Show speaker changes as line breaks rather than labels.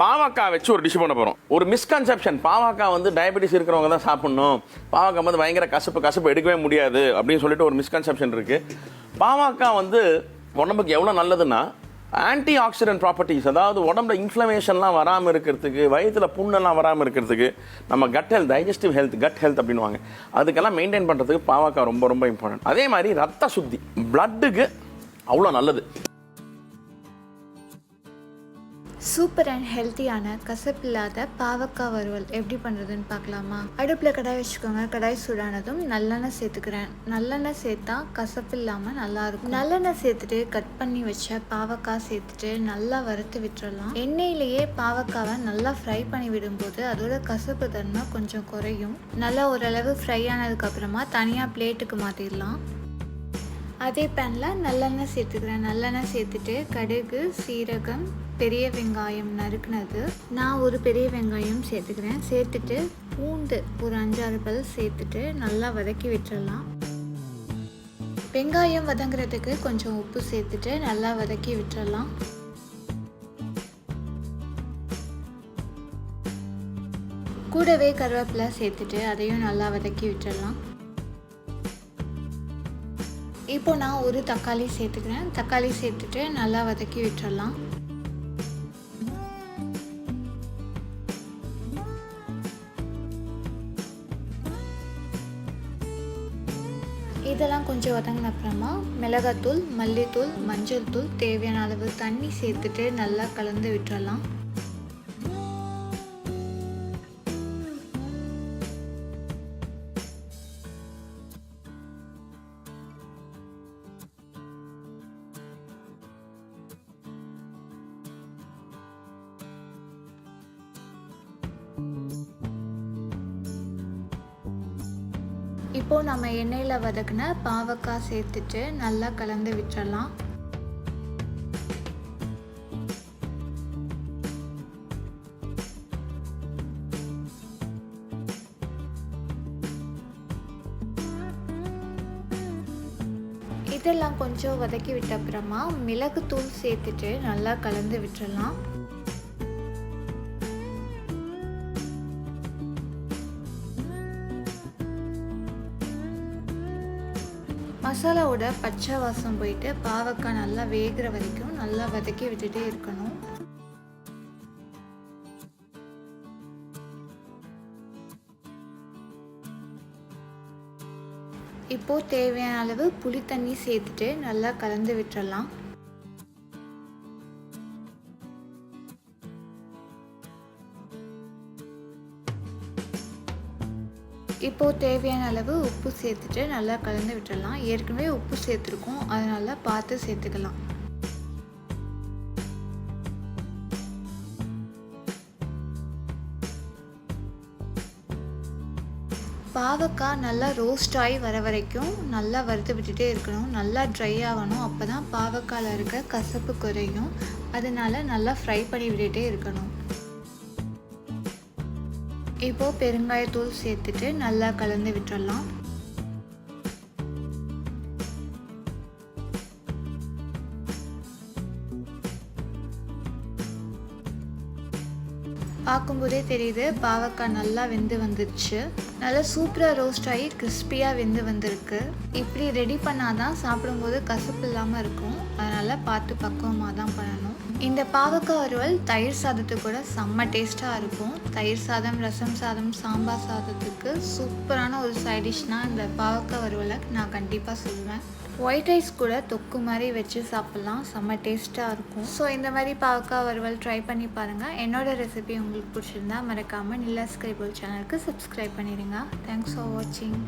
பாவக்காய் வச்சு ஒரு டிஷ் பண்ண போகிறோம் ஒரு மிஸ்கன்செப்ஷன் பாவக்காய் வந்து டயபெட்டிஸ் இருக்கிறவங்க தான் சாப்பிட்ணும். பாவக்காய் வந்து பயங்கர கசப்பு கசப்பு எடுக்கவே முடியாது அப்படின்னு சொல்லிட்டு ஒரு மிஸ்கன்செப்ஷன் இருக்குது பாவக்காய் வந்து உடம்புக்கு எவ்வளோ நல்லதுன்னா ஆன்டி ஆக்சிடென்ட் ப்ராப்பர்ட்டிஸ் அதாவது உடம்புல இன்ஃப்ளமேஷன்லாம் வராமல் இருக்கிறதுக்கு வயிற்றுல புண்ணெல்லாம் வராமல் இருக்கிறதுக்கு நம்ம gut health digestive health gut health அப்படின்வாங்க அதுக்கெல்லாம் மெயின்டைன் பண்ணுறதுக்கு பாவக்காய் ரொம்ப ரொம்ப இம்பார்ட்டன்ட் அதே மாதிரி ரத்த சுத்தி பிளட்டுக்கு அவ்வளோ நல்லது.
சூப்பர் அண்ட் ஹெல்த்தியான கசப்பில்லாத பாவக்காய் வறுவல் எப்படி பண்ணுறதுன்னு பார்க்கலாமா? அடுப்பில் கடாய் வச்சுக்கோங்க. கடாய் சூடானதும் நல்லெண்ணெய் சேர்த்துக்கிறேன். நல்லெண்ணெய் சேர்த்தா கசப்பு இல்லாமல் நல்லாயிருக்கும். நல்லெண்ணெய் சேர்த்துட்டு கட் பண்ணி வச்ச பாவக்காய் சேர்த்துட்டு நல்லா வறுத்து விட்டுறலாம். எண்ணெயிலேயே பாவக்காவை நல்லா ஃப்ரை பண்ணி விடும்போது அதோட கசப்பு தன்மை கொஞ்சம் குறையும். நல்லா ஓரளவு ஃப்ரை ஆனதுக்கப்புறமா தனியாக பிளேட்டுக்கு மாற்றிடலாம் அதே பேனில் நல்லெண்ணெய் சேர்த்துக்கிறேன். நல்லெண்ணெய் சேர்த்துட்டு கடுகு சீரகம் பெரிய வெங்காயம் நறுக்குனது. நான் ஒரு பெரிய வெங்காயம் சேர்த்துக்கிறேன். சேர்த்துட்டு பூண்டு ஒரு அஞ்சாறு பல் சேர்த்துட்டு நல்லா வதக்கி விட்டுறலாம். வெங்காயம் வதங்குறதுக்கு கொஞ்சம் உப்பு சேர்த்துட்டு நல்லா வதக்கி விட்டுறலாம். கூடவே கருவேப்பிலை சேர்த்துட்டு அதையும் நல்லா வதக்கி விட்டுறலாம். இப்போ நான் ஒரு தக்காளி சேர்த்துக்கிறேன். தக்காளி சேர்த்துட்டு நல்லா வதக்கி விட்டுறலாம். இதெல்லாம் கொஞ்சம் வதங்கின அப்புறமா மிளகாத்தூள் மல்லித்தூள் மஞ்சள் தூள் தேவையான அளவு தண்ணி சேர்த்துட்டு நல்லா கலந்து விட்டுறலாம். இப்போ நம்ம எண்ணெயில் வதக்கின பாவக்காய் சேர்த்துட்டு நல்லா கலந்து விட்டுறலாம். இதெல்லாம் கொஞ்சம் வதக்கி விட்ட அப்புறமா மிளகுத்தூள் சேர்த்துட்டு நல்லா கலந்து விட்டுறலாம். மசாலாவோட பச்சை வாசம் போயிட்டு பாவக்காய் நல்லா வேகிற வரைக்கும் நல்லா வதக்கி விட்டுட்டே இருக்கணும். இப்போது தேவையான அளவு புளி தண்ணி சேர்த்துட்டு நல்லா கலந்து விட்டுறலாம். இப்போது தேவையான அளவு உப்பு சேர்த்துட்டு நல்லா கலந்து விட்டுடலாம். ஏற்கனவே உப்பு சேர்த்துருக்கோம். அதனால் பார்த்து சேர்த்துக்கலாம். பாவக்காய் நல்லா ரோஸ்ட் ஆகி வர வரைக்கும் நல்லா வறுத்து விட்டுட்டே இருக்கணும். நல்லா ட்ரை ஆகணும். அப்போ தான் பாவக்காயில் இருக்க கசப்பு குறையும். அதனால நல்லா ஃப்ரை பண்ணி விட்டுட்டே இருக்கணும். இப்போது பெருங்காயத்தூள் சேர்த்துட்டு நல்லா கலந்து விட்டுடலாம் பார்க்கும்போதே தெரியுது பாவக்காய் நல்லா வெந்து வந்துருச்சு. நல்லா சூப்பராக ரோஸ்ட் ஆகி கிறிஸ்பியாக வெந்து வந்திருக்கு. இப்படி ரெடி பண்ணால் தான் சாப்பிடும்போது கசப்பு இல்லாமல் இருக்கும். அதனால் பார்த்து பக்குவமாக தான் பண்ணணும். இந்த பாவக்காய் வறுவல் தயிர் சாதத்துக்கு கூட செம்ம டேஸ்ட்டாக இருக்கும். தயிர் சாதம் ரசம் சாதம் சாம்பார் சாதத்துக்கு சூப்பரான ஒரு சைடிஷ்னால் இந்த பாவக்காய் வறுவலை நான் கண்டிப்பாக சொல்லுவேன். ஒயிட் ரைஸ் கூட தொக்கு மாதிரி வச்சு சாப்பிட்லாம். செம்ம டேஸ்ட்டாக இருக்கும். ஸோ இந்த மாதிரி பாவக்காய் வறுவல் ட்ரை பண்ணி பாருங்கள் என்னோட ரெசிபி உங்களுக்கு பிடிச்சிருந்தா மறக்காமல் நில்லா ஸ்கிரைபிள் சேனலுக்கு சப்ஸ்கிரைப் பண்ணிடுங்க. தேங்க்ஸ் ஃபார் வாட்சிங்